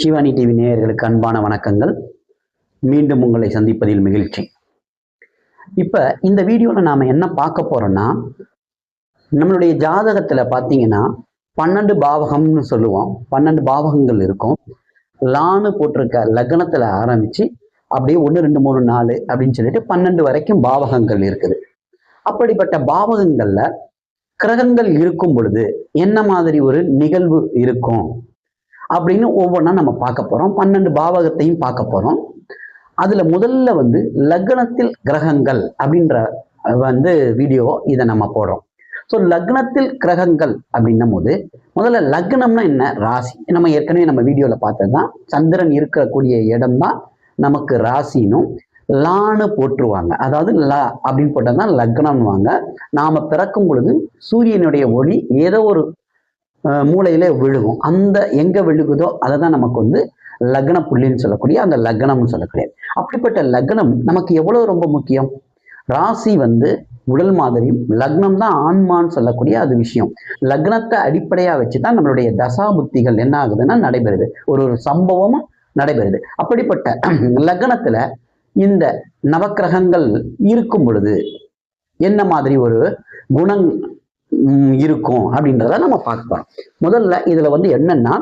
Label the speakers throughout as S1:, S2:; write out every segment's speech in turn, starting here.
S1: Shivani TV நேயர்களுக்கு அன்பான வணக்கங்கள். மீண்டும் உங்களை சந்திப்பதில் மகிழ்ச்சி. இப்போ இந்த வீடியோவில் நாம் என்ன பார்க்க போறோம்னா நம்மளுடைய ஜாதகத்தில் பார்த்தீங்கன்னா பன்னெண்டு பாவகம்னு சொல்லுவோம். பன்னெண்டு பாவகங்கள் இருக்கும். லான்னு போட்டிருக்க லக்னத்தில் ஆரம்பித்து அப்படியே ஒன்று ரெண்டு மூணு நாலு அப்படின்னு சொல்லிட்டு பன்னெண்டு வரைக்கும் பாவகங்கள் இருக்குது. அப்படிப்பட்ட பாவகங்களில் கிரகங்கள் இருக்கும் பொழுது என்ன மாதிரி ஒரு நிகழ்வு இருக்கும்? அப்படின்னு ஒவ்வொன்றா நம்ம பார்க்க போறோம். பன்னெண்டு பாவகத்தையும் பார்க்க போறோம். அதுல முதல்ல வந்து லக்னத்தில் கிரகங்கள் அப்படின்ற வந்து வீடியோ இதை நம்ம போடுறோம். ஸோ லக்னத்தில் கிரகங்கள் அப்படின்னும் போது முதல்ல லக்னம்னா என்ன? ராசி. நம்ம ஏற்கனவே நம்ம வீடியோவில் பார்த்தது தான் சந்திரன் இருக்கக்கூடிய இடம் தான் நமக்கு ராசினும் லான்னு போட்டுருவாங்க அதாவது ல அப்படின்னு போட்டால் தான் லக்னம்வாங்க நாம பிறக்கும் பொழுது சூரியனுடைய ஒளி ஏதோ ஒரு அஹ் மூலையில விழுகும். அந்த எங்க விழுகுதோ அதை தான் நமக்கு வந்து லக்ன புள்ளின்னு சொல்லக்கூடிய அந்த லக்னம்னு சொல்லக்கூடிய. அப்படிப்பட்ட லக்னம் நமக்கு எவ்வளவு ரொம்ப முக்கியம்? ராசி வந்து உடல் மாதிரியும் லக்னம் தான் ஆன்மான்னு சொல்லக்கூடிய அது விஷயம். லக்னத்தை அடிப்படையா வச்சு தான் நம்மளுடைய தசா புத்திகள் என்ன ஆகுதுன்னா நடைபெறுது. ஒரு ஒரு சம்பவமும் நடைபெறுது. அப்படிப்பட்ட லக்னத்துல இந்த நவக்கிரகங்கள் இருக்கும் பொழுது என்ன மாதிரி ஒரு குணம் இருக்கும் அப்படின்றத நம்ம பார்க்க போறோம் முதல்ல இதுல வந்து என்னன்னா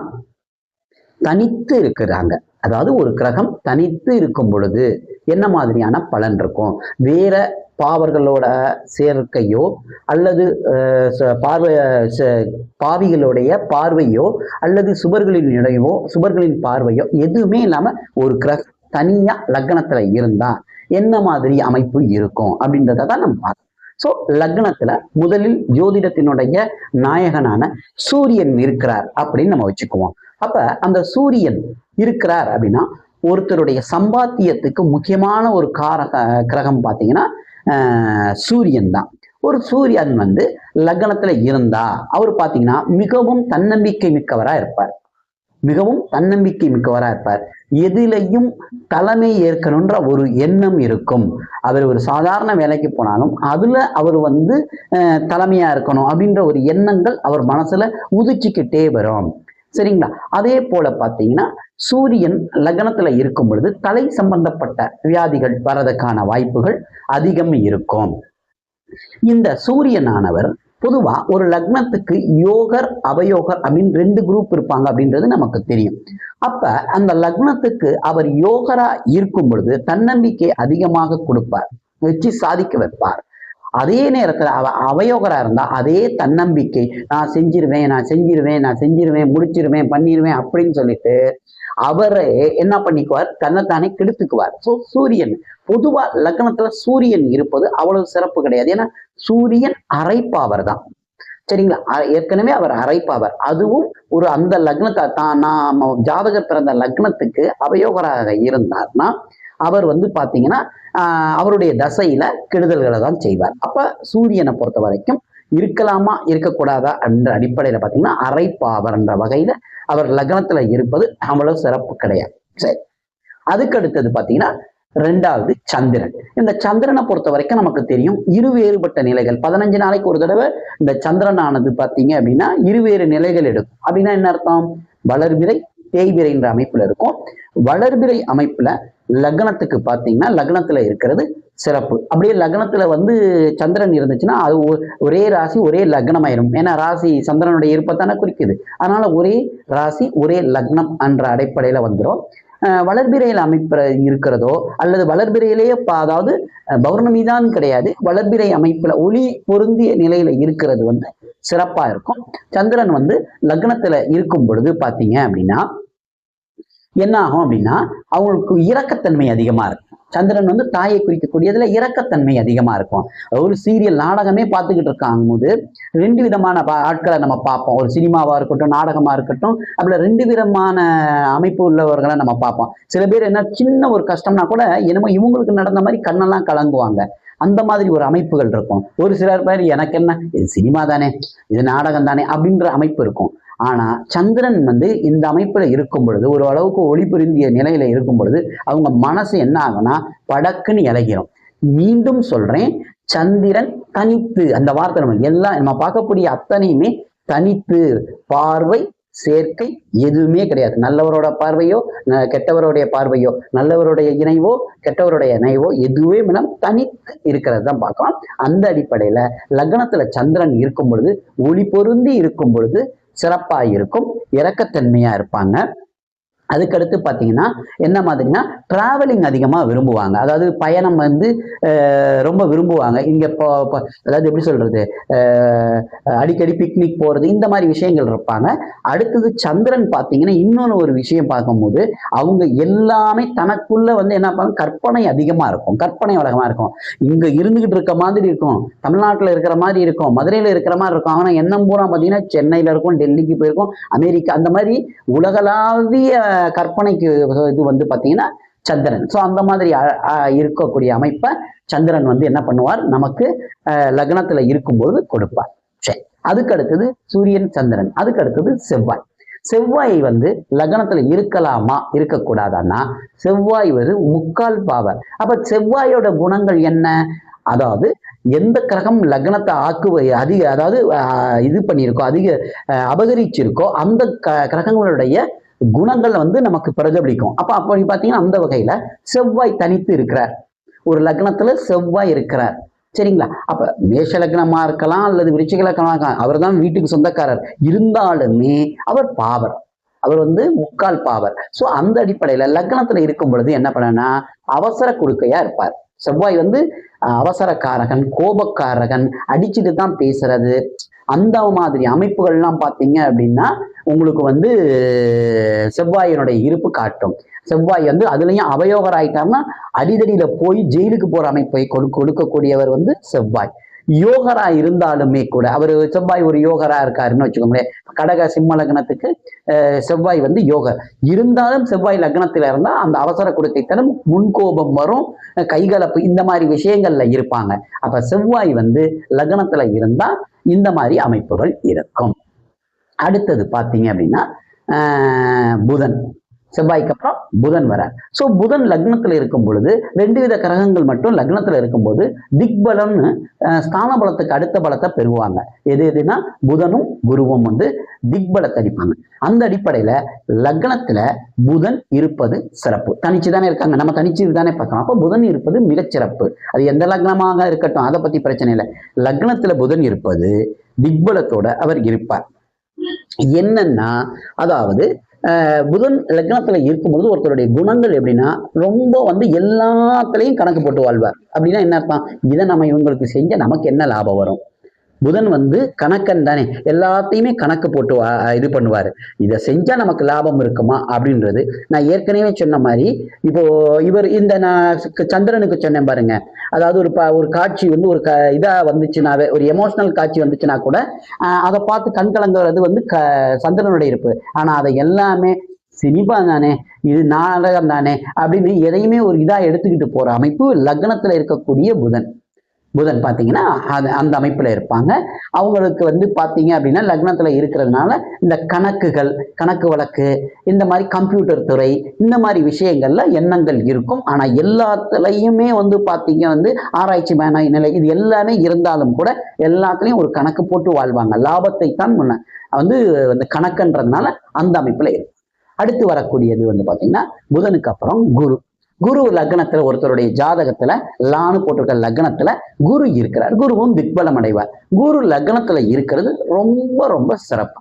S1: தனித்து இருக்கிறாங்க. அதாவது ஒரு கிரகம் தனித்து இருக்கும் பொழுது என்ன மாதிரியான பலன் இருக்கும்? வேற பாவர்களோட சேர்க்கையோ அல்லது அஹ், ச- பார்வை ச- பாவிகளுடைய பார்வையோ அல்லது சுபர்களின் இடையோ சுபர்களின் பார்வையோ எதுவுமே இல்லாம ஒரு கிரகம் தனியா லக்னத்துல இருந்தா என்ன மாதிரி அமைப்பு இருக்கும் அப்படின்றத தான் நம்ம பார்க்கணும். ஸோ லக்னத்துல முதலில் ஜோதிடத்தினுடைய நாயகனான சூரியன் இருக்கிறார் அப்படின்னு நம்ம வச்சுக்குவோம். அப்ப அந்த சூரியன் இருக்கிறார் அப்படின்னா ஒருத்தருடைய சம்பாத்தியத்துக்கு முக்கியமான ஒரு காரக கிரகம் பார்த்தீங்கன்னா ஆஹ், சூரியன் தான். ஒரு சூரியன் வந்து லக்னத்துல இருந்தா அவர் பார்த்தீங்கன்னா மிகவும் தன்னம்பிக்கை மிக்கவரா இருப்பார். மிகவும் தன்னம்பிக்கை மிக்கவரா இருப்பார். எதிலையும் தலைமை ஏற்கணுன்ற ஒரு எண்ணம் இருக்கும். அவர் ஒரு சாதாரண வேலைக்கு போனாலும் அதுல அவர் வந்து தலைமையா இருக்கணும் அப்படின்ற ஒரு எண்ணங்கள் அவர் மனசுல உதிச்சுக்கிட்டே வரும். சரிங்களா? அதே போல பார்த்தீங்கன்னா சூரியன் லக்னத்துல இருக்கும் பொழுது தலை சம்பந்தப்பட்ட வியாதிகள் வரதுக்கான வாய்ப்புகள் அதிகம் இருக்கும். இந்த சூரியனானவர் பொதுவா ஒரு லக்னத்துக்கு யோகர் அவயோகர் அப்படின்னு ரெண்டு குரூப் இருப்பாங்க அப்படின்றது நமக்கு தெரியும். அப்ப அந்த லக்னத்துக்கு அவர் யோகரா இருக்கும் பொழுது தன்னம்பிக்கை அதிகமாக கொடுப்பார் வச்சு சாதிக்க வைப்பார். அதே நேரத்துல அவ அவயோகரா இருந்தா அதே தன்னம்பிக்கை நான் செஞ்சிருவேன் நான் செஞ்சிருவேன் நான் செஞ்சிருவேன் முடிச்சிருவேன் பண்ணிருவேன் அப்படின்னு சொல்லிட்டு அவரே என்ன பண்ணிக்குவார்? தன்னைத்தானே கெடுத்துக்குவார். ஸோ சூரியன் பொதுவா லக்னத்துல சூரியன் இருப்பது அவ்வளவு சிறப்பு கிடையாது. ஏன்னா சூரியன் அரைப்பாவர் தான் சரிங்களா? ஏற்கனவே அவர் அரைப்பாவர் அதுவும் ஒரு அந்த லக்னத்தை தான் நாம ஜாதகர் பிறந்த லக்னத்துக்கு அவயோகராக இருந்தார்னா அவர் வந்து பாத்தீங்கன்னா ஆஹ், அவருடைய தசையில கெடுதல்களை தான் செய்வார். அப்ப சூரியனை பொறுத்த வரைக்கும் இருக்கலாமா இருக்கக்கூடாதா என்ற அடிப்படையில பாத்தீங்கன்னா அரைப்பாவர் என்ற வகையில அவர் லக்னத்துல இருப்பது அவ்வளவு சிறப்பு கிடையாது. சரி. அதுக்கு அடுத்தது பாத்தீங்கன்னா ரெண்டாவது சந்திரன். இந்த சந்திரனை பொறுத்த வரைக்கும் நமக்கு தெரியும் இருவேறுபட்ட நிலைகள். பதினஞ்சு நாளைக்கு ஒரு தடவை இந்த சந்திரன் ஆனது பாத்தீங்க அப்படின்னா இருவேறு நிலைகள் எடுக்கும். அப்படின்னா என்ன அர்த்தம்? வளர்பிறை தேய்பிறைன்ற அமைப்புல இருக்கும். வளர்பிறை அமைப்புல லக்னத்துக்கு பார்த்தீங்கன்னா லக்னத்துல இருக்கிறது சிறப்பு. அப்படியே லக்னத்துல வந்து சந்திரன் இருந்துச்சுன்னா அது ஒ- ஒரே ராசி ஒரே லக்னமாயிரும். ஏன்னா ராசி சந்திரனுடைய இருப்பத்தானே குறிக்குது. அதனால ஒரே ராசி ஒரே லக்னம் என்ற அடிப்படையில வந்துடும் வளர்பிறையில் அமைப்பு இருக்கிறதோ அல்லது வளர்பிறையிலேயே அதாவது பௌர்ணமி தான் கிடையாது. வளர்பிறை அமைப்புல ஒளி பொருந்திய நிலையில இருக்கிறது வந்து சிறப்பா இருக்கும். சந்திரன் வந்து லக்னத்துல இருக்கும் பொழுது பாத்தீங்க அப்படின்னா என்ன ஆகும் அப்படின்னா அவங்களுக்கு இறக்கத்தன்மை அதிகமா இருக்கும். சந்திரன் வந்து தாயை குறிக்கக்கூடியதுல இரக்கத்தன்மை அதிகமா இருக்கும். ஒரு சீரியல் நாடகமே பார்த்துக்கிட்டு இருக்காங்க போது ரெண்டு விதமான பா- ஆட்களை நம்ம பார்ப்போம். ஒரு சினிமாவா இருக்கட்டும் நாடகமா இருக்கட்டும் அப்படி ரெண்டு விதமான அமைப்பு உள்ளவர்களை நம்ம பார்ப்போம். சில பேர் என்ன சின்ன ஒரு கஷ்டம்னா கூட என்னமோ இவங்களுக்கு நடந்த மாதிரி கண்ணெல்லாம் கலங்குவாங்க. அந்த மாதிரி ஒரு அமைப்புகள் இருக்கும். ஒரு சிலர் பேர் எனக்கு என்ன இது சினிமா தானே இது நாடகம் தானே அப்படின்ற அமைப்பு இருக்கும். ஆனா சந்திரன் வந்து இந்த அமைப்புல இருக்கும் பொழுது ஒரு அளவுக்கு ஒளி பொருந்திய நிலையில இருக்கும் பொழுது அவங்க மனசு என்ன ஆகும்னா படக்குன்னு இலகிரும். மீண்டும் சொல்றேன் சந்திரன் தனித்து அந்த வார்த்தை நம்ம எல்லாம் நம்ம பார்க்கக்கூடிய அத்தனையுமே தனித்து பார்வை சேர்க்கை எதுவுமே கிடையாது. நல்லவரோட பார்வையோ கெட்டவருடைய பார்வையோ நல்லவருடைய இணைவோ கெட்டவருடைய இணைவோ எதுவே மேலும் தனித்து இருக்கிறது தான் பார்க்கலாம் அந்த அடிப்படையில லக்னத்துல சந்திரன் இருக்கும் பொழுது ஒளி பொருந்தி இருக்கும் பொழுது சிறப்பாக இருக்கும் இரக்கத்தன்மையா இருப்பாங்க. அதுக்கடுத்து பார்த்தீங்கன்னா என்ன மாதிரினா டிராவலிங் அதிகமாக விரும்புவாங்க. அதாவது பயணம் வந்து ரொம்ப விரும்புவாங்க. இங்கே இப்போ இப்போ அதாவது எப்படி சொல்கிறது அடிக்கடி பிக்னிக் போகிறது இந்த மாதிரி விஷயங்கள் இருப்பாங்க. அடுத்தது சந்திரன் பார்த்தீங்கன்னா இன்னொன்று ஒரு விஷயம் பார்க்கும்போது அவங்க எல்லாமே தனக்குள்ளே வந்து என்ன பண்ணுவாங்க கற்பனை அதிகமாக இருக்கும். கற்பனை உலகமாக இருக்கும். இங்கே இருந்துக்கிட்டு இருக்க மாதிரி இருக்கும். தமிழ்நாட்டில் இருக்கிற மாதிரி இருக்கும். மதுரையில் இருக்கிற மாதிரி இருக்கும். ஆனால் எண்ணம் பூரா பார்த்தீங்கன்னா சென்னையில் இருக்கும் டெல்லிக்கு போயிருக்கும். அமெரிக்கா அந்த மாதிரி உலகளாவிய கற்பனைக்கு இது வந்து பார்த்தீங்கன்னா சந்திரன். ஸோ அந்த மாதிரி இருக்கக்கூடிய அமைப்பை சந்திரன் வந்து என்ன பண்ணுவார்? நமக்கு லக்னத்தில் லக்னத்துல இருக்கும்போது கொடுப்பார். சரி. அதுக்கு அடுத்தது சூரியன் சந்திரன். அதுக்கு அடுத்தது செவ்வாய். செவ்வாய் வந்து லக்னத்துல இருக்கலாமா? இருக்கக்கூடாதான்னா செவ்வாய் ஒரு முக்கால் பாவர். அப்ப செவ்வாயோட குணங்கள் என்ன? அதாவது எந்த கிரகம் லக்னத்தை ஆக்குவ அதிக அதாவது இது பண்ணியிருக்கோ அதிக ஆஹ், அபகரிச்சிருக்கோ அந்த க- கிரகங்களுடைய குணங்கள் வந்து நமக்கு பிரதிபலிக்கும் அப்ப அப்போ பார்த்தீங்கன்னா அந்த வகையில செவ்வாய் தனித்து இருக்கிறார். ஒரு லக்னத்துல செவ்வாய் இருக்கிறார். சரிங்களா? அப்ப மேஷ லக்னமா இருக்கலாம் அல்லது விருச்சிக லக்னமாக இருக்கலாம் அவர் தான் வீட்டுக்கு சொந்தக்காரர். இருந்தாலுமே அவர் பாவர். அவர் வந்து முக்கால் பாவர். ஸோ அந்த அடிப்படையில லக்னத்துல இருக்கும் பொழுது என்ன பண்ணனா அவசர கொடுக்கையா இருப்பார். செவ்வாய் வந்து அஹ், அவசரக்காரகன் கோபக்காரகன் அடிச்சுட்டு தான் பேசுறது. அந்த மாதிரி அமைப்புகள்லாம் பார்த்தீங்க அப்படின்னா உங்களுக்கு வந்து செவ்வாயினுடைய இருப்பு காட்டும். செவ்வாய் வந்து அதுலயும் அவயோகர் ஆயிட்டாருன்னா அடிதடியில போய் ஜெயிலுக்கு போற அமைப்பை கொடு கொடுக்கக்கூடியவர் வந்து செவ்வாய். யோகரா இருந்தாலுமே கூட அவர் செவ்வாய் ஒரு யோகரா இருக்காருன்னு வச்சுக்கோங்களேன். கடக சிம்ம லக்னத்துக்கு அஹ், செவ்வாய் வந்து யோகர். இருந்தாலும் செவ்வாய் லக்னத்தில் இருந்தா அந்த அவசர கொடுக்கைத்தனம் முன்கோபம் வரும் கைகலப்பு இந்த மாதிரி விஷயங்கள்ல இருப்பாங்க. அப்ப செவ்வாய் வந்து லக்னத்துல இருந்தா இந்த மாதிரி அமைப்புகள் இருக்கும். அடுத்தது பார்த்தீங்க அப்படின்னா ஆஹ், புதன். செவ்வாய்க்கு அப்புறம் புதன் வரார். ஸோ புதன் லக்னத்தில் இருக்கும் பொழுது ரெண்டு வித கிரகங்கள் மட்டும் லக்னத்தில் இருக்கும்போது திக்பலம்னு ஆஹ், ஸ்தான பலத்துக்கு அடுத்த பலத்தை பெறுவாங்க. எது எதுனா புதனும் குருவும் வந்து திக்பலத்தை அடிப்பாங்க. அந்த அடிப்படையில லக்னத்துல புதன் இருப்பது சிறப்பு. தனிச்சு தானே இருக்காங்க. நம்ம தனிச்சு தானே பார்க்கலாம் அப்போ புதன் இருப்பது மிகச்சிறப்பு அது எந்த லக்னமாக இருக்கட்டும் அதை பத்தி பிரச்சனை இல்லை. லக்னத்துல புதன் இருப்பது திக்பலத்தோட அவர் இருப்பார். என்னன்னா அதாவது புதன் லக்னத்துல இருக்கும்பொழுது ஒருத்தருடைய குணங்கள் எப்படின்னா ரொம்ப வந்து எல்லாத்துலேயும் கணக்கு போட்டு வாழ்வார். அப்படின்னா என்ன அர்த்தம்? இதை நம்ம இவங்களுக்கு செஞ்சால் நமக்கு என்ன லாபம் வரும்? புதன் வந்து கணக்கன் தானே. எல்லாத்தையுமே கணக்கு போட்டு வா- இது பண்ணுவார். இதை செஞ்சால் நமக்கு லாபம் இருக்குமா? அப்படின்றது நான் ஏற்கனவே சொன்ன மாதிரி இப்போ இவர் இந்த நான் சந்திரனுக்கு சொன்னேன் பாருங்க. அதாவது ஒரு ப ஒரு காட்சி வந்து ஒரு க இதாக வந்துச்சுனாவே ஒரு எமோஷனல் காட்சி வந்துச்சுன்னா கூட அதை பார்த்து கண் கலங்குறது வந்து க சந்திரனுடைய இருப்பு. ஆனால் அதை எல்லாமே சினிமா தானே இது நாடகம் தானே அப்படின்னு எதையுமே ஒரு இதாக எடுத்துக்கிட்டு போகிற அமைப்பு லக்னத்தில் இருக்கக்கூடிய புதன். புதன் பார்த்தீங்கன்னா அது அந்த அமைப்பில் இருப்பாங்க. அவங்களுக்கு வந்து பார்த்தீங்க அப்படின்னா லக்னத்தில் இருக்கிறதுனால இந்த கணக்குகள் கணக்கு வழக்கு இந்த மாதிரி கம்ப்யூட்டர் துறை இந்த மாதிரி விஷயங்கள்ல எண்ணங்கள் இருக்கும். ஆனால் எல்லாத்துலேயுமே வந்து பார்த்தீங்க வந்து ஆராய்ச்சி மேன நிலை இது எல்லாமே இருந்தாலும் கூட எல்லாத்துலேயும் ஒரு கணக்கு போட்டு வாழ்வாங்க. லாபத்தை தான் முன்ன வந்து அந்த கணக்குன்றதுனால அந்த அமைப்பில் இருக்கும் அடுத்து வரக்கூடியது வந்து பார்த்தீங்கன்னா புதனுக்கு அப்புறம் குரு. குரு லக்னத்துல ஒருத்தருடைய ஜாதகத்துல லான்னு போட்டிருக்க லக்னத்துல குரு இருக்கிறார். குருவும் திக்பலம் அடைவார். குரு லக்னத்துல இருக்கிறது ரொம்ப ரொம்ப சிறப்பு.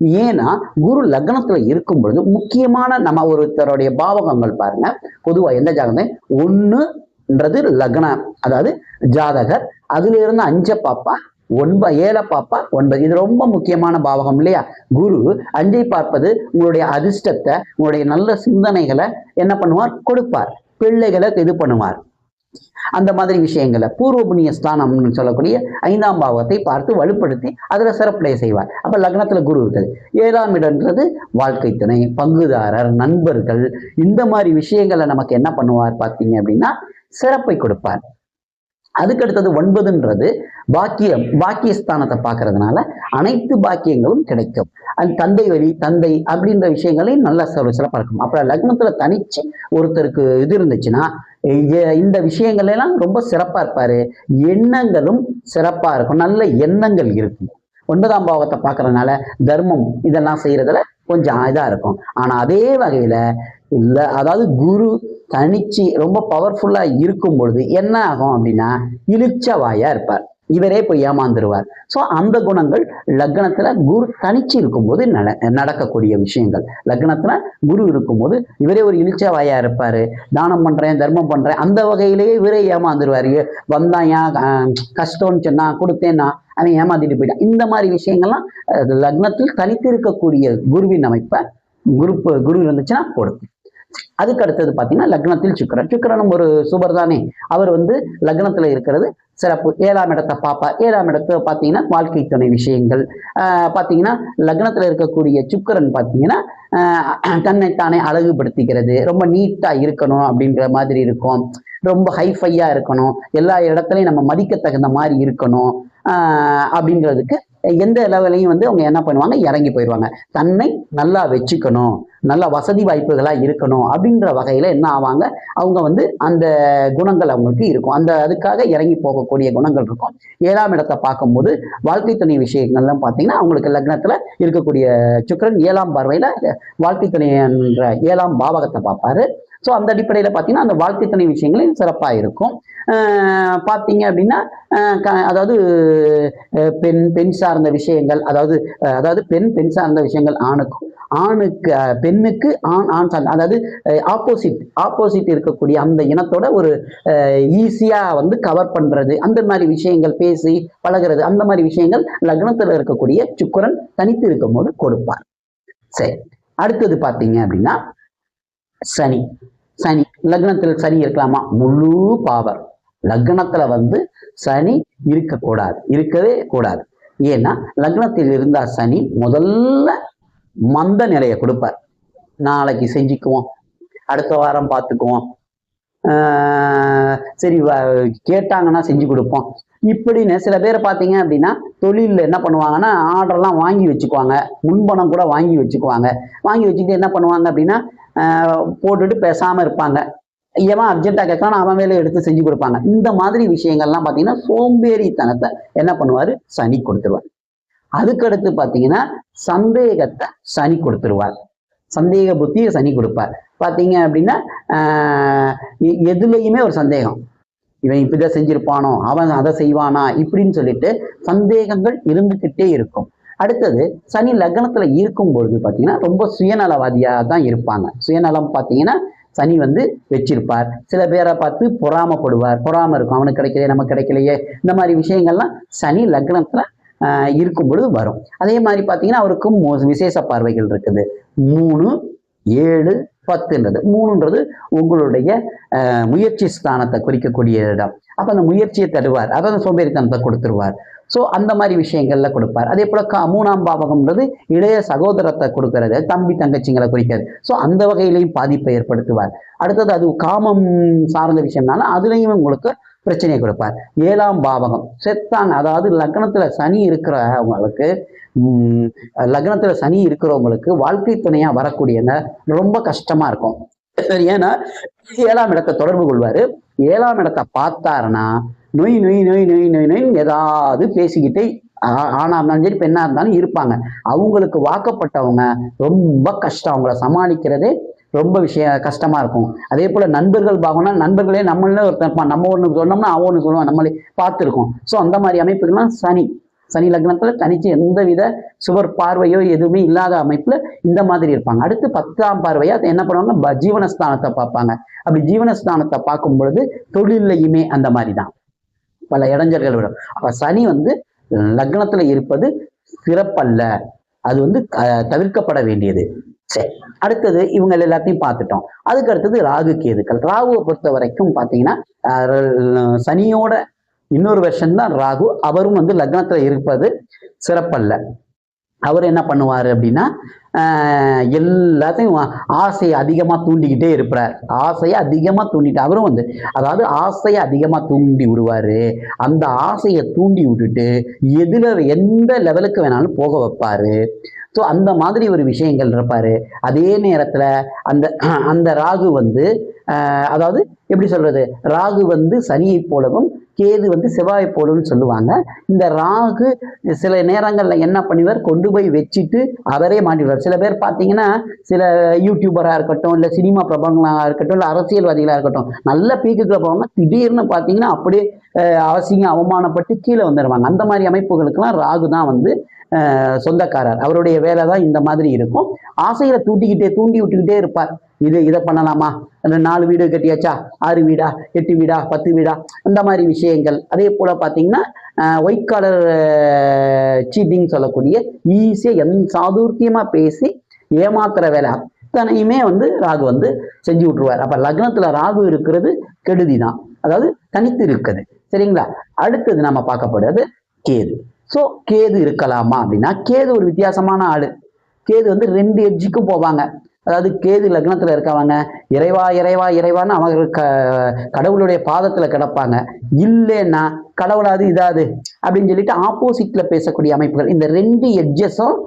S1: ஏன்னா குரு லக்னத்துல இருக்கும் பொழுது முக்கியமான நம்ம ஒருத்தருடைய பாவகங்கள் பாருங்க. பொதுவா எந்த ஜாதகம்? ஒண்ணுன்றது லக்னம் அதாவது ஜாதகர் அதுல இருந்து அஞ்ச பாப்பா ஒன்ப ஏழை பாப்பா ஒன்பது. இது ரொம்ப முக்கியமான பாவகம் இல்லையா? குரு அஞ்சை பார்ப்பது உங்களுடைய அதிர்ஷ்டத்தை உங்களுடைய நல்ல சிந்தனைகளை என்ன பண்ணுவார்? கொடுப்பார். பிள்ளைகளை இது பண்ணுவார். அந்த மாதிரி விஷயங்களை பூர்வ புண்ணிய ஸ்தானம்னு சொல்லக்கூடிய ஐந்தாம் பாவத்தை பார்த்து வலுப்படுத்தி அதுல சிறப்புடைய செய்வார். அப்ப லக்னத்துல குரு இருக்குது ஏழாம் இடம்ன்றது வாழ்க்கை துணை பங்குதாரர் நண்பர்கள். இந்த மாதிரி விஷயங்களை நமக்கு என்ன பண்ணுவார் பார்த்தீங்க அப்படின்னா சிறப்பை கொடுப்பார். அதுக்கு அடுத்தது ஒன்பதுன்றது பாக்கியம் பாக்கியஸ்தானத்தை பார்க்கறதுனால அனைத்து பாக்கியங்களும் கிடைக்கும். அண்ட் தந்தை வழி தந்தை அப்படின்ற விஷயங்களையும் நல்லா சில பறக்கும் அப்புறம் லக்னத்துல தனிச்சு ஒருத்தருக்கு இது இருந்துச்சுன்னா இ- இந்த விஷயங்கள் எல்லாம் ரொம்ப சிறப்பா இருப்பாரு. எண்ணங்களும் சிறப்பா இருக்கும். நல்ல எண்ணங்கள் இருக்கும். ஒன்பதாம் பாவத்தை பார்க்கறதுனால தர்மம் இதெல்லாம் செய்யறதுல கொஞ்சம் இதாக இருக்கும். ஆனால் அதே வகையில் இல்லை அதாவது குரு தனிச்சு ரொம்ப பவர்ஃபுல்லா இருக்கும் பொழுது என்ன ஆகும் அப்படின்னா இளிச்சவாயா இருப்பார். இவரே போய் ஏமாந்துருவார். ஸோ அந்த குணங்கள் லக்னத்துல குரு தனிச்சு இருக்கும்போது நட நடக்கக்கூடிய விஷயங்கள். லக்னத்துல குரு இருக்கும்போது இவரே ஒரு இளிச்சவாயா இருப்பாரு. தானம் பண்றேன் தர்மம் பண்றேன் அந்த வகையிலேயே இவரே ஏமாந்துருவாரு. வந்தான் ஏன் ஆஹ், கஷ்டம்னு சொன்னா கொடுத்தேன்னா அவன் ஏமாத்திட்டு போயிட்டான். இந்த மாதிரி விஷயங்கள்லாம் லக்னத்தில் தனித்து இருக்கக்கூடிய குருவின் அமைப்பை குரு குரு இருந்துச்சுன்னா கொடுக்கும் அதுக்கு அடுத்தது பார்த்தீங்கன்னா லக்னத்தில் சுக்கிரன். சுக்கரனும் ஒரு சுபர் தானே. அவர் வந்து லக்னத்துல இருக்கிறது சிறப்பு. ஏழாம் இடத்தை பாப்பா. ஏழாம் இடத்தை பார்த்தீங்கன்னா வாழ்க்கை துணை விஷயங்கள். ஆஹ் பார்த்தீங்கன்னா லக்னத்துல இருக்கக்கூடிய சுக்கரன் பார்த்தீங்கன்னா ஆஹ் தன்னைத்தானே அழகுபடுத்திக்கிறது. ரொம்ப நீட்டா இருக்கணும் அப்படின்ற மாதிரி இருக்கும். ரொம்ப ஹைஃபையாக இருக்கணும். எல்லா இடத்துலையும் நம்ம மதிக்க தகுந்த மாதிரி இருக்கணும். ஆஹ் அப்படின்றதுக்கு எந்த லெவலையும் வந்து அவங்க என்ன பண்ணுவாங்க? இறங்கி போயிடுவாங்க. தன்னை நல்லா வச்சுக்கணும். நல்ல வசதி வாய்ப்புகளாக இருக்கணும் அப்படின்ற வகையில் என்ன ஆவாங்க? அவங்க வந்து அந்த குணங்கள் அவங்களுக்கு இருக்கும். அந்த அதுக்காக இறங்கி போகக்கூடிய குணங்கள் இருக்கும். ஏழாம் இடத்தை பார்க்கும்போது வாழ்க்கை துணை விஷயங்கள்லாம் பார்த்தீங்கன்னா அவங்களுக்கு லக்னத்தில் இருக்கக்கூடிய சுக்கரன் ஏழாம் பார்வையில் வாழ்க்கை துணைன்ற ஏழாம் பாவகத்தை பார்ப்பாரு. ஸோ அந்த அடிப்படையில் பார்த்தீங்கன்னா அந்த வாழ்க்கை துணை விஷயங்களும் சிறப்பாக இருக்கும் பார்த்தீங்க அப்படின்னா அதாவது பெண் பெண் சார்ந்த விஷயங்கள் அதாவது அதாவது பெண் பெண் சார்ந்த விஷயங்கள் ஆணுக்கும் ஆணுக்கு பெண்ணுக்கு ஆண் ஆண் சார்ந்த அதாவது ஆப்போசிட் ஆப்போசிட் இருக்கக்கூடிய அந்த இனத்தோட ஒரு ஈஸியா வந்து கவர் பண்றது அந்த மாதிரி விஷயங்கள் பேசி பழகுறது அந்த மாதிரி விஷயங்கள் லக்னத்துல இருக்கக்கூடிய சுக்கரன் தனித்து இருக்கும்போது கொடுப்பார். சரி அடுத்தது பார்த்தீங்க அப்படின்னா சனி. சனி. லக்னத்தில் சனி இருக்கலாமா? முழு பாவர் லக்னத்துல வந்து சனி இருக்கக்கூடாது. இருக்கவே கூடாது. ஏன்னா லக்னத்தில் இருந்தா சனி முதல்ல மந்த நிலையை கொடுப்பார். நாளைக்கு செஞ்சுக்குவோம். அடுத்த வாரம் பார்த்துக்குவோம். சரி கேட்டாங்கன்னா செஞ்சு கொடுப்போம். இப்படின்னு சில பேர் பார்த்தீங்க அப்படின்னா தொழிலில் என்ன பண்ணுவாங்கன்னா ஆர்டர்லாம் வாங்கி வச்சுக்குவாங்க. முன்பணம் கூட வாங்கி வச்சுக்குவாங்க. வாங்கி வச்சுக்கிட்டு என்ன பண்ணுவாங்க அப்படின்னா ஆஹ் போட்டுட்டு பேசாமல் இருப்பாங்க. எவன் அர்ஜென்ட்டாக கேட்கறான் அவன் வேலையை எடுத்து செஞ்சு கொடுப்பாங்க. இந்த மாதிரி விஷயங்கள்லாம் பார்த்தீங்கன்னா சோம்பேறித்தனத்தை என்ன பண்ணுவார்? சனி கொடுத்துருவார். அதுக்கடுத்து பார்த்தீங்கன்னா சந்தேகத்தை சனி கொடுத்துருவார். சந்தேக புத்தியை சனி கொடுப்பார். பார்த்தீங்க அப்படின்னா ஆஹ் எ- ஒரு சந்தேகம். இவன் இப்படிதான் செஞ்சிருப்பானோ அவன் அதை செய்வானா இப்படின்னு சொல்லிட்டு சந்தேகங்கள் இருந்துகிட்டே இருக்கும். அடுத்தது சனி லக்னத்துல இருக்கும் பொழுது பார்த்தீங்கன்னா ரொம்ப சுயநலவாதியாக தான் இருப்பாங்க. சுயநலம் பார்த்தீங்கன்னா சனி வந்து வச்சிருப்பார். சில பேரை பார்த்து பொறாமப்படுவார். பொறாம இருக்கும். அவனுக்கு கிடைக்கலையே நமக்கு கிடைக்கலையே. இந்த மாதிரி விஷயங்கள்லாம் சனி லக்னத்துல இருக்கும் பொழுது வரும். அதே மாதிரி பார்த்தீங்கன்னா அவருக்கும் விசேஷ பார்வைகள் இருக்குது. மூணு ஏழு பத்துன்றது. மூணுன்றது உங்களுடைய முயற்சி ஸ்தானத்தை குறிக்கக்கூடிய இடம். அப்போ அந்த முயற்சியை தருவார். அதான் சோம்பேறித்தனத்தை கொடுத்துருவார். ஸோ அந்த மாதிரி விஷயங்கள்ல கொடுப்பார். அதே போல கா மூணாம் பாவகம்ன்றது இளைய சகோதரத்தை கொடுக்கறது. தம்பி தங்கச்சிங்களை குறிக்கிறது. ஸோ அந்த வகையிலையும் பாதிப்பை ஏற்படுத்துவார். அடுத்தது அது காமம் சார்ந்த விஷயம்னால அதுலேயும் உங்களுக்கு பிரச்சனையை கொடுப்பார். ஏழாம் பாவகம். செத்தாங்க அதாவது லக்னத்துல சனி இருக்கிறவங்களுக்கு உம், லக்னத்துல சனி இருக்கிறவங்களுக்கு வாழ்க்கை துணையா வரக்கூடியங்க ரொம்ப கஷ்டமா இருக்கும். ஏன்னா ஏழாம் இடத்தை தொடர்பு கொள்வாரு. ஏழாம் இடத்தை பார்த்தாருன்னா நொய் நொய் நொய் நொய் நொய் நொய் ஏதாவது பேசிக்கிட்டே ஆணா இருந்தாலும் சரி பெண்ணா இருந்தாலும் இருப்பாங்க. அவங்களுக்கு வாக்கப்பட்டவங்க ரொம்ப கஷ்டம். அவங்கள சமாளிக்கிறதே ரொம்ப விஷயம் கஷ்டமா இருக்கும். அதே போல நண்பர்கள் பாகம்னா நண்பர்களே நம்மளே ஒருத்தன் இருப்பான். நம்ம ஒன்று சொன்னோம்னா அவன் ஒண்ணு சொல்லுவான். நம்மளே பார்த்துருக்கோம். ஸோ அந்த மாதிரி அமைப்புகள்லாம் சனி. சனி லக்னத்துல தனிச்சு எந்தவித சுவர் பார்வையோ எதுவுமே இல்லாத அமைப்புல இந்த மாதிரி இருப்பாங்க. அடுத்து பத்தாம் பார்வையா என்ன பண்ணுவாங்க ஜீவனஸ்தானத்தை பார்ப்பாங்க. அப்படி ஜீவனஸ்தானத்தை பார்க்கும் பொழுது தொழிலையுமே அந்த மாதிரி தான் பல இடைஞ்சல்கள் வரும். அப்போ சனி வந்து லக்னத்துல இருப்பது சிறப்பல்ல. அது வந்து தவிர்க்கப்பட வேண்டியது. சரி. அடுத்தது இவங்க எல்லாத்தையும் பார்த்துட்டோம். அதுக்கு அடுத்தது ராகு கேதுக்கள். ராகுவை பொறுத்த வரைக்கும் பார்த்தீங்கன்னா சனியோட இன்னொரு வருஷம் தான் ராகு. அவரும் வந்து லக்னத்தில் இருப்பது சிறப்பல்ல. அவர் என்ன பண்ணுவார் அப்படின்னா எல்லாத்தையும் ஆசையை அதிகமாக தூண்டிக்கிட்டே இருப்பார் ஆசையை அதிகமாக தூண்டிட்டு அவரும் வந்து அதாவது ஆசையை அதிகமாக தூண்டி விடுவார். அந்த ஆசையை தூண்டி விட்டுட்டு எதில் எந்த லெவலுக்கு வேணாலும் போக வைப்பார். ஸோ அந்த மாதிரி ஒரு விஷயங்கள் இருப்பார். அதே நேரத்தில் அந்த அந்த ராகு வந்து அதாவது எப்படி சொல்கிறது ராகு வந்து சனியை போலவும் கேது வந்து செவ்வாய் போடுன்னு சொல்லுவாங்க. இந்த ராகு சில நேரங்களில் என்ன பண்ணுவார்? கொண்டு போய் வச்சுட்டு அவரே மாட்டிடுவார். சில பேர் பார்த்தீங்கன்னா சில யூடியூபராக இருக்கட்டும் இல்லை சினிமா பிரபலங்களாக இருக்கட்டும் இல்லை அரசியல்வாதிகளாக இருக்கட்டும் நல்ல பீக்குக்குள்ள போவாங்க. திடீர்னு பார்த்தீங்கன்னா அப்படியே அவசியம் அவமானப்பட்டு கீழே வந்துடுவாங்க அந்த மாதிரி அமைப்புகளுக்கெல்லாம் ராகு தான் வந்து சொந்தக்காரர். அவருடைய வேலை தான் இந்த மாதிரி இருக்கும். ஆசையில தூட்டிக்கிட்டே தூண்டி விட்டுக்கிட்டே இருப்பார். இது இதை பண்ணலாமா? அந்த நாலு வீடு கட்டியாச்சா? ஆறு வீடா? எட்டு வீடா? பத்து வீடா? இந்த மாதிரி விஷயங்கள். அதே போல பார்த்தீங்கன்னா ஒயிட் காலர் சீட்டிங் சொல்லக்கூடிய ஈஸியாக எந் சாதுர்த்தியமாக பேசி ஏமாத்துற வேலை. அத்தனையுமே வந்து ராகு வந்து செஞ்சு விட்டுருவார். அப்போ லக்னத்தில் ராகு இருக்கிறது கெடுதி தான் அதாவது தனித்து இருக்குது. சரிங்களா? அடுத்தது நம்ம பார்க்கப்படுறது கேது. ஸோ கேது இருக்கலாமா அப்படின்னா கேது ஒரு வித்தியாசமான ஆள். கேது வந்து ரெண்டு எட்ஜுக்கும் போவாங்க. அதாவது கேது லக்னத்தில் இருக்கவங்க இறைவா இறைவா இறைவான்னு அவங்க க கடவுளுடைய பாதத்தில் கிடப்பாங்க. இல்லைன்னா கடவுளாது இதாது அப்படின்னு சொல்லிட்டு ஆப்போசிட்டில் பேசக்கூடிய அமைப்புகள் இந்த ரெண்டு எட்ஜஸும்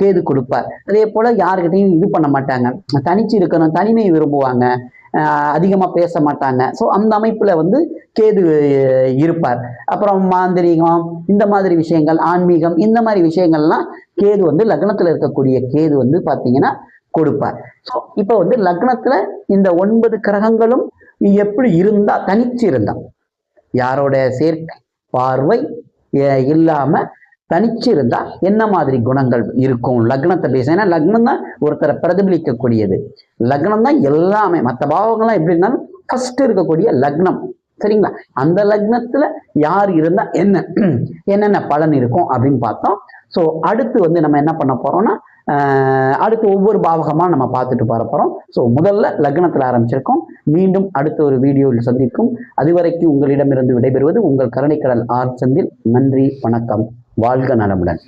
S1: கேது கொடுப்பார். அதே போல் யாருக்கிட்டையும் இது பண்ண மாட்டாங்க. தனிச்சு இருக்கணும் தனிமை விரும்புவாங்க. அதிகமாக அதிகமா பேச மாட்டாங்க. ஸோ அந்த அமைப்புல வந்து கேது இருப்பார். அப்புறம் மாந்திரீகம் இந்த மாதிரி விஷயங்கள் ஆன்மீகம் இந்த மாதிரி விஷயங்கள்லாம் கேது வந்து லக்னத்துல இருக்கக்கூடிய கேது வந்து பார்த்தீங்கன்னா கொடுப்பார். ஸோ இப்போ வந்து லக்னத்துல இந்த ஒன்பது கிரகங்களும் எப்படி இருந்தா தனிச்சு இருந்தால் யாரோட சேர்க்கை பார்வை இல்லாமல் இல்லாம தனிச்சு இருந்தால் என்ன மாதிரி குணங்கள் இருக்கும்? லக்னத்தை பேச ஏன்னா லக்னம் தான் ஒருத்தரை பிரதிபலிக்கக்கூடியது. லக்னம் தான் எல்லாமே. மற்ற பாவங்கள்லாம் எப்படி இருந்தாலும் ஃபர்ஸ்ட் இருக்கக்கூடிய லக்னம். சரிங்களா? அந்த லக்னத்துல யார் இருந்தா என்ன? என்னென்ன பலன் இருக்கும் அப்படின்னு பார்த்தோம். ஸோ அடுத்து வந்து நம்ம என்ன பண்ண போறோம்னா அடுத்து ஒவ்வொரு பாவகமாக நம்ம பார்த்துட்டு போற போகிறோம் ஸோ முதல்ல லக்னத்தில் ஆரம்பிச்சிருக்கோம். மீண்டும் அடுத்த ஒரு வீடியோவில் சந்திக்கும். அதுவரைக்கும் உங்களிடமிருந்து விடைபெறுவது உங்கள் கருணைக்கடல் ஆர் சந்தில். நன்றி வணக்கம். வாழ்க நலமுடன்.